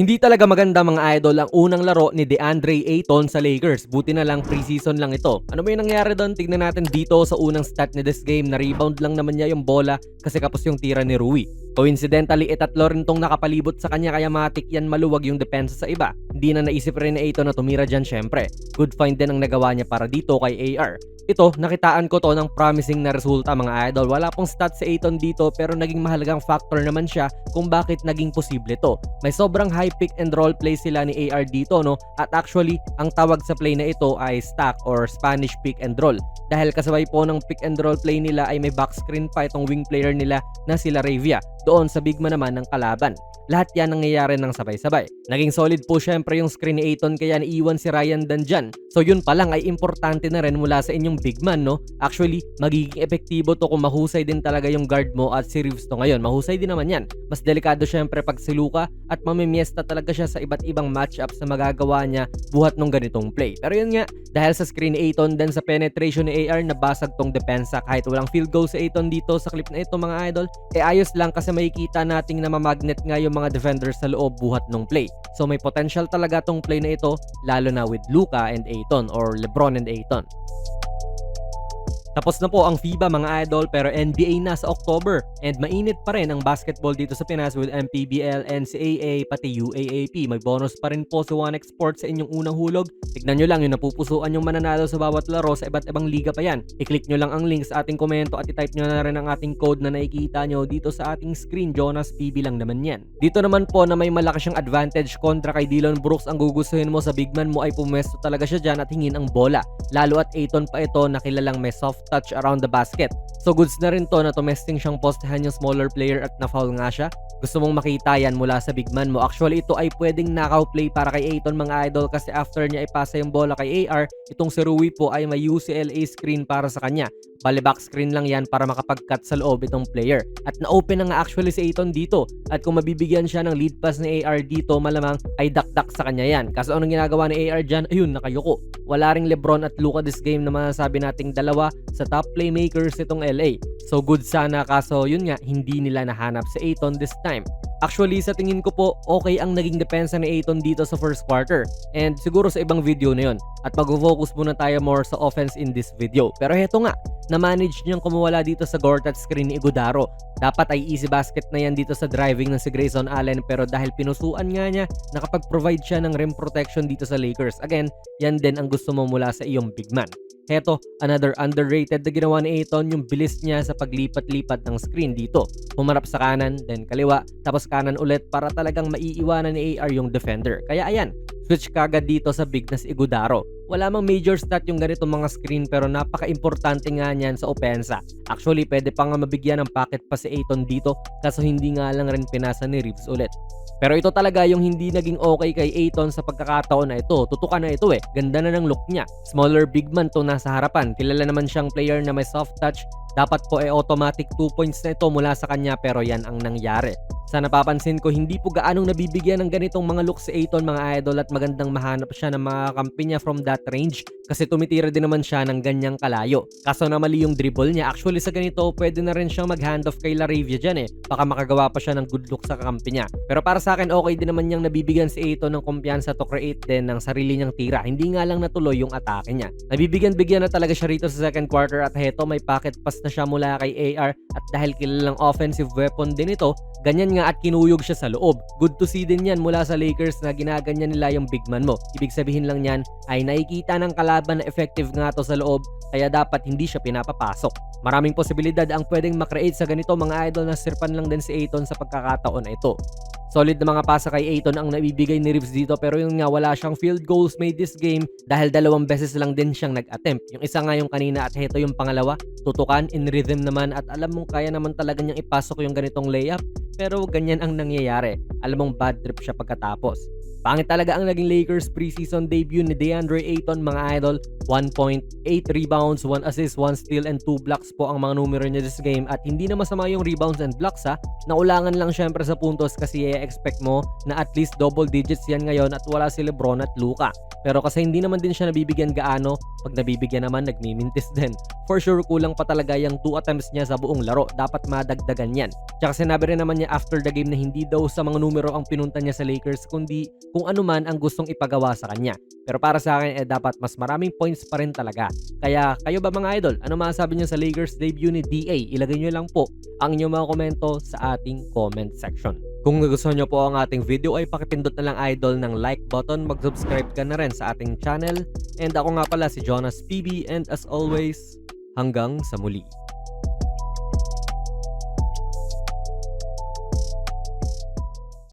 Hindi talaga maganda mga idol ang unang laro ni DeAndre Ayton sa Lakers. Buti na lang preseason lang ito. Ano yung nangyari doon? Tignan natin dito sa unang stat ni this game na rebound lang naman niya yung bola kasi kapos yung tira ni Rui. Coincidentally, itatlo rin tong nakapalibot sa kanya kaya matik yan maluwag yung depensa sa iba. Hindi na naisip rin ni Ayton na tumira dyan syempre. Good find din ang nagawa niya para dito kay AR. Ito, nakitaan ko to ng promising na resulta mga idol. Wala pong stats si Ayton dito pero naging mahalagang factor naman siya kung bakit naging posible to. May sobrang high pick and roll play sila ni AR dito no at actually ang tawag sa play na ito ay stack or Spanish pick and roll. Dahil kasabay po ng pick and roll play nila ay may back screen pa itong wing player nila na sila Ravia doon sa bigma naman ng kalaban. Lahat yan nangyayari ng sabay-sabay. Naging solid po syempre yung screen ni Ayton kaya naiwan si Ryan Dan dyan. So yun pa lang ay importante na rin mula sa inyong big man no. Actually, magiging epektibo to kung mahusay din talaga yung guard mo at si Reeves to ngayon. Mahusay din naman yan. Mas delikado syempre pag si Luka at mamimiesta talaga siya sa iba't ibang matchups na magagawa niya buhat nung ganitong play. Pero yun nga, dahil sa screen Ayton dan sa penetration ni AR nabasag tong depensa kahit walang field goal si Ayton dito sa clip na ito mga idol, eh ayos lang kasi makikita nating na mamagnet nga yung mga defenders sa loob buhat nung play. So may potential talaga tong play na ito lalo na with Luka and Ayton or LeBron and Ayton. Tapos na po ang FIBA mga idol pero NBA na sa October and mainit pa rin ang basketball dito sa Pinas with MPBL, NCAA pati UAAP. May bonus pa rin po si 1x Sports sa inyong unang hulog. Tignan nyo lang yung napupusuan yung mananalo sa bawat laro sa iba't ibang liga pa yan. I-click nyo lang ang link sa ating komento at i-type nyo na rin ang ating code na nakikita nyo dito sa ating screen. Jonas PB lang naman yan. Dito naman po na may malaki siyang advantage kontra kay Dylan Brooks ang gugustuhin mo sa big man mo ay pumwesto talaga siya dyan at hingin ang bola. Lalo at Ayton pa ito na kilalang may soft touch around the basket. So goods na rin to na tumesting siyang postehan yung smaller player at na-foul nga siya. Gusto mong makita yan mula sa big man mo. Actually ito ay pwedeng knockout play para kay Ayton mga idol kasi after niya ipasa yung bola kay AR, itong si Rui po ay may UCLA screen para sa kanya. Bali back screen lang yan para makapag-cut sa loob itong player. At na-open na nga actually si Ayton dito. At kung mabibigyan siya ng lead pass ni AR dito, malamang ay dakdak sa kanya yan. Kaso anong ginagawa ni AR dyan? Ayun, nakayuko. Wala ring Lebron at Luka this game na masasabi nating dalawa sa top playmakers itong LA. So good sana kaso yun nga, hindi nila nahanap si Ayton this time. Actually, sa tingin ko po, okay ang naging depensa ni Ayton dito sa first quarter. And siguro sa ibang video na yun. At mag-focus muna tayo more sa offense in this video. Pero heto nga, na-manage niyang kumawala dito sa Gortat screen ni Igudaro. Dapat ay easy basket na yan dito sa driving ng si Grayson Allen pero dahil pinusuan nga niya, nakapag-provide siya ng rim protection dito sa Lakers. Again, yan din ang gusto mo mula sa iyong big man. Heto, another underrated na ginawa ni Ayton yung bilis niya sa paglipat-lipat ng screen dito. Humarap sa kanan, then kaliwa, tapos kanan ulit para talagang maiiwanan ni AR yung defender. Kaya ayan, switch kagad dito sa big na si Igudaro. Wala mang major stat yung ganito mga screen pero napaka-importante nga niyan sa opensa. Actually, pwede pa nga mabigyan ng packet pa si Ayton dito kaso hindi nga lang rin pinasa ni Reeves ulit. Pero ito talaga yung hindi naging okay kay Ayton sa pagkakataon na ito. Tutukan na ito eh. Ganda na ng look niya. Smaller big man to nasa harapan. Kilala naman siyang player na may soft touch. Dapat po eh automatic 2 points na ito mula sa kanya pero yan ang nangyari. Sa napapansin ko, hindi po gaanong nabibigyan ng ganitong mga looks si Ayton mga idol at magandang mahanap siya ng mga kampi niya from that range kasi tumitira din naman siya ng ganyang kalayo. Kaso na mali yung dribble niya, actually sa ganito, pwede na rin siyang mag-handoff kay Laravia dyan eh. Baka makagawa pa siya ng good look sa kakampi niya. Pero para sa akin, okay din naman niyang nabibigyan si Ayton ng kumpiyansa to create din ng sarili niyang tira. Hindi nga lang natuloy yung atake niya. Nabibigyan-bigyan na talaga siya rito sa second quarter at heto may pocket pass na siya mula kay AR at dahil kilalang offensive weapon din ito, ganyan nga at kinuyog siya sa loob. Good to see din yan mula sa Lakers na ginaganyan nila yung big man mo. Ibig sabihin lang yan ay nakikita ng kalaban na effective nga to sa loob kaya dapat hindi siya pinapapasok. Maraming posibilidad ang pwedeng makreate sa ganito mga idol na sirpan lang din si Ayton sa pagkakataon na ito. Solid na mga pasa kay Ayton ang nabibigay ni Reeves dito pero yung nga wala siyang field goals made this game dahil dalawang beses lang din siyang nag-attempt. Yung isa nga yung kanina at heto yung pangalawa, tutukan in rhythm naman at alam mong kaya naman talaga niyang ipasok yung ganitong layup pero ganyan ang nangyayari. Alam mong bad trip siya pagkatapos. Pangit talaga ang naging Lakers preseason debut ni DeAndre Ayton mga idol. 1.8 rebounds, 1 assist, 1 steal, and 2 blocks po ang mga numero niya this game. At hindi na masama yung rebounds and blocks ha. Naulangan lang syempre sa puntos kasi i-expect mo na at least double digits yan ngayon at wala si Lebron at Luka. Pero kasi hindi naman din siya nabibigyan gaano, pag nabibigyan naman nagmimintis din. For sure kulang pa talaga yung 2 attempts niya sa buong laro, dapat madagdagan yan. Tsaka sinabi rin naman niya after the game na hindi daw sa mga numero ang pinunta niya sa Lakers kundi kung ano man ang gustong ipagawa sa kanya. Pero para sa akin eh dapat mas maraming points pa rin talaga. Kaya kayo ba mga idol, ano masasabi niyo sa Lakers debut ni DA? Ilagay niyo lang po ang inyong mga komento sa ating comment section. Kung nagustuhan nyo po ang ating video ay pakipindot na lang idol ng like button, mag-subscribe ka na rin sa ating channel. And ako nga pala si Jonas PB and as always, hanggang sa muli.